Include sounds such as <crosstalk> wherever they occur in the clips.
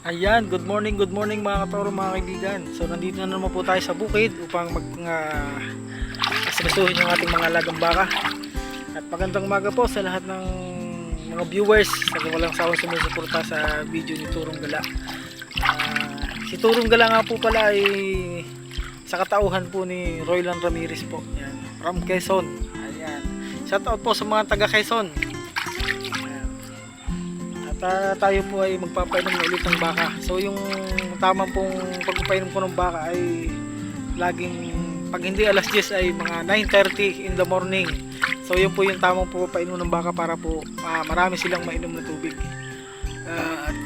Ayan, good morning, good morning mga katoro, mga kaibigan. So nandito na naman po tayo sa bukid upang mag uh, asikasuhin yung ating mga alagang baka. At magandang umaga po sa lahat ng mga viewers sa walang sawang sumusuporta sa video ni Turong Gala. Ah, si Turong Gala nga po pala ay sa katauhan po ni Roylan Ramirez po. Ayan, from Quezon. Ayan. Shout out po sa mga taga Quezon. Ah, tayo po ay magpapainom na ulit ng baka. So yung tamang pong pagpapainom ko ng baka ay laging pag hindi alas 10 ay mga 9.30 in the morning. So yun po yung tamang pagpapainom ng baka para po ah, marami silang mainom na tubig. Ah, at,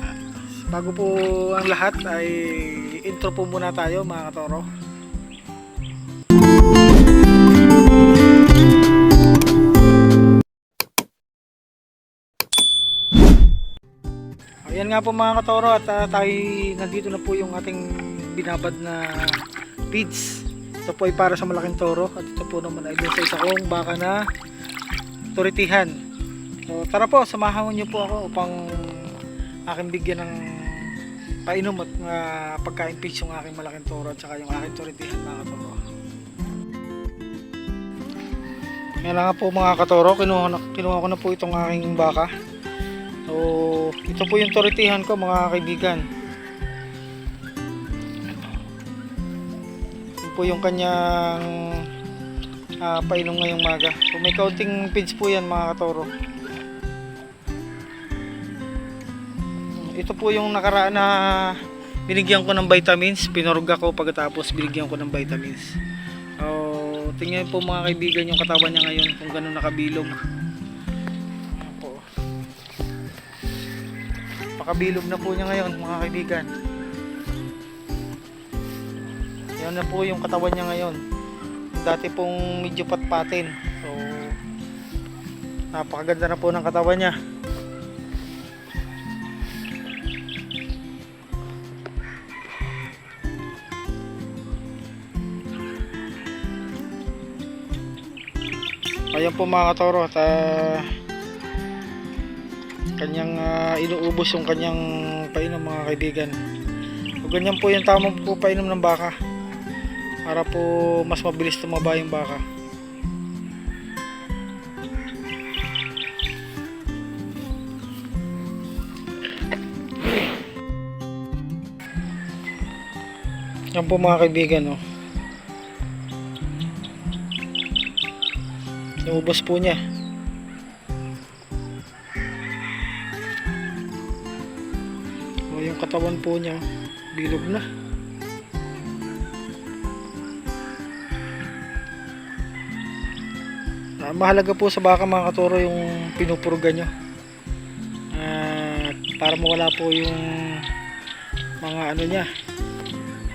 ah, bago po ang lahat ay intro po muna tayo mga katoro. Nga po mga katoro at ah, tayo nandito na po yung ating binabad na feeds. Ito po ay para sa malaking toro at ito po naman ay sa isa kong baka na turitihan. So tara po, samahan niyo po ako upang aking bigyan ng painom at mga pagkain feeds yung aking malaking toro at saka yung aking turitihan mga katoro. Yan na nga po mga katoro, kinuha, kinuha ko na po itong aking baka. So, ito po yung toritihan ko mga kaibigan. Ito po yung kanyang ah, painom ngayong maga. So, may counting feeds po yan mga katoro. Ito po yung nakaraan na binigyan ko ng vitamins. Pinurga ko pagkatapos binigyan ko ng vitamins. So, tingnan po mga kaibigan yung katawan niya ngayon kung gano'n nakabilog. Pakabilog na po niya ngayon mga kaibigan. Yan na po yung katawan niya ngayon. Dati pong medyo patpatin. So napakaganda na po ng katawan niya. Ayan po mga katoro at ah, kanyang ah, inuubos yung kanyang painom mga kaibigan. So, ganyan po yung tamang po painom ng baka para po mas mabilis tumaba yung baka. Yan po mga kaibigan oh. inuubos po niya katawan po niya, bilog na. Ah, mahalaga po sa baka mga katoro yung pinupurga nyo. At para mawala po yung mga ano niya,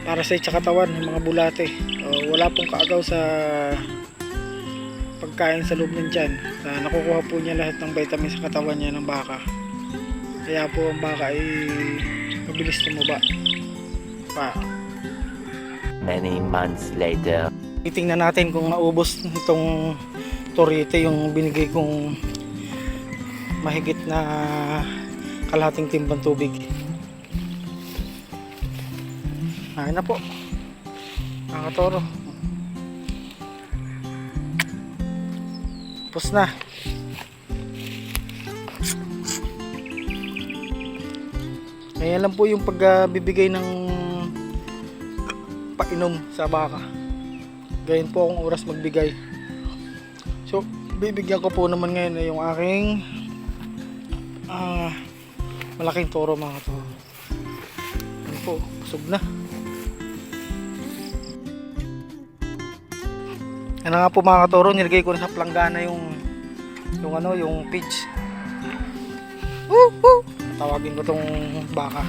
para sa sa katawan, yung mga bulate. O, wala pong kaagaw sa pagkain sa loob ng tiyan. Ah, nakukuha po niya lahat ng vitamin sa katawan niya ng baka. Kaya po ang baka ay mabilis tumaba. Pa. Many months later. Titingnan natin kung naubos itong torite yung binigay kong mahigit na kalahating timbang tubig. Ayun na po. Mga toro. Tapos na. Kaya lang po yung pagbibigay ng painom sa baka. Gayon po akong oras magbigay. So, bibigyan ko po naman ngayon na yung aking ah, malaking toro mga toro. Ano po, busog na. Ano nga po mga katoro, nilagay ko na sa planggana yung yung ano, yung pitch. Woo! Woo! Tawagin ko tong baka.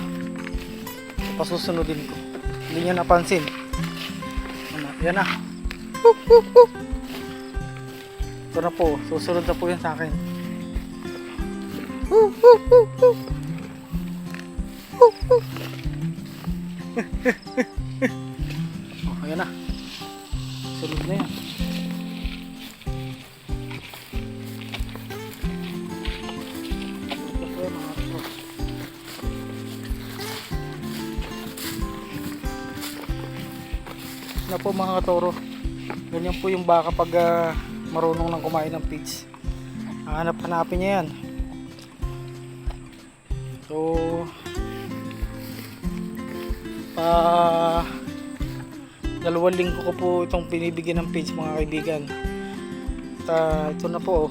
Pasusunodin ko. Hindi niya napansin. Ano, yan na. Ito na po. Susunod na po yan sa akin. <laughs> Oh, ayan na. Sunod na yan. Na po mga katoro. Ganyan po yung baka pag ah, marunong nang kumain ng feeds. Hanap-hanapin niya yan. So, pa dalawang linggo ko po itong pinibigyan ng feeds mga kaibigan. At ah, ito na po. oh.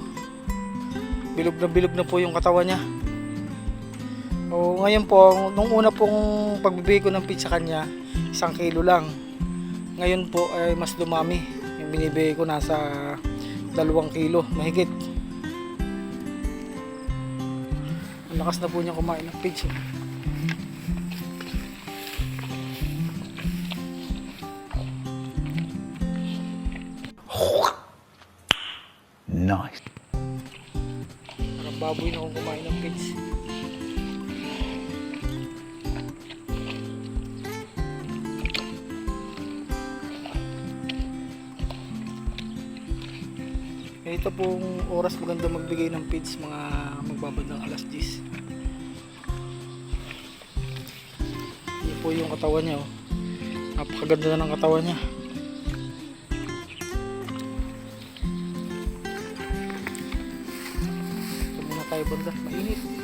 Bilog na bilog na po yung katawan niya. O ngayon po, nung una pong pagbibigay ko ng sa kanya, isang kilo lang. Ngayon po ay mas dumami. Yung binibigay ko nasa dalawang kilo, mahigit. Ang lakas na po niya kumain ng pigs. eh. Nice. Parang baboy na kung kumain ng pigs. Ito pong oras maganda magbigay ng feeds mga magbabandang alas 10. Yan po yung katawan niya. Oh. Napakaganda na ng katawan niya. Ito muna tayo banda. Mainit.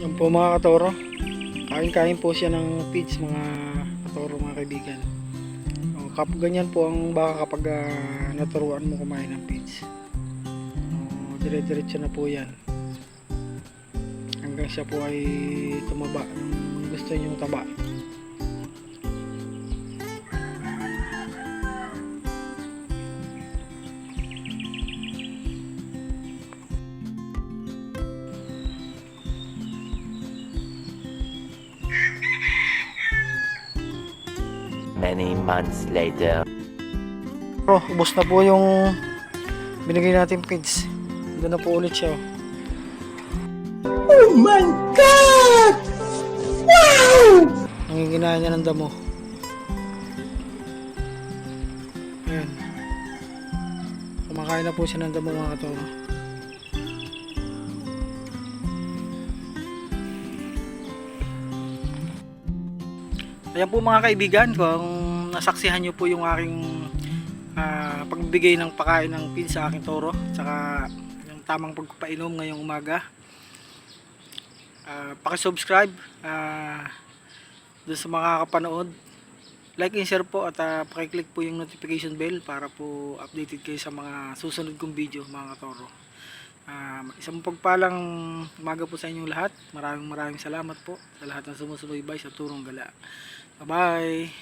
Yan po mga katoro. Kain-kain po siya ng feeds mga katoro mga kaibigan. O, kap ganyan po ang baka kapag ah, naturuan mo kumain ng feeds. O, dire-diretso na po yan. Hanggang siya po ay tumaba ng gusto niyong taba. Many months later. Bro, ubos na po yung binigay natin feeds. Doon na po ulit siya. Oh my God! Wow! Nangiginaya niya ng damo. Ayan. Kumakain na po siya ng damo mga katoro. Ayan po mga kaibigan, kung nasaksihan nyo po yung aking ah, pagbigay ng pagkain ng feed sa aking toro, tsaka yung tamang pagpapainom ngayong umaga. Ah, paki-subscribe ah, dun sa mga kapanood. Like and share po at ah, paki-click po yung notification bell para po updated kayo sa mga susunod kong video mga katoro. Ah, isang pagpalang umaga po sa inyong lahat. Maraming maraming salamat po sa lahat ng sumusubaybay sa Turong Gala. Bye-bye!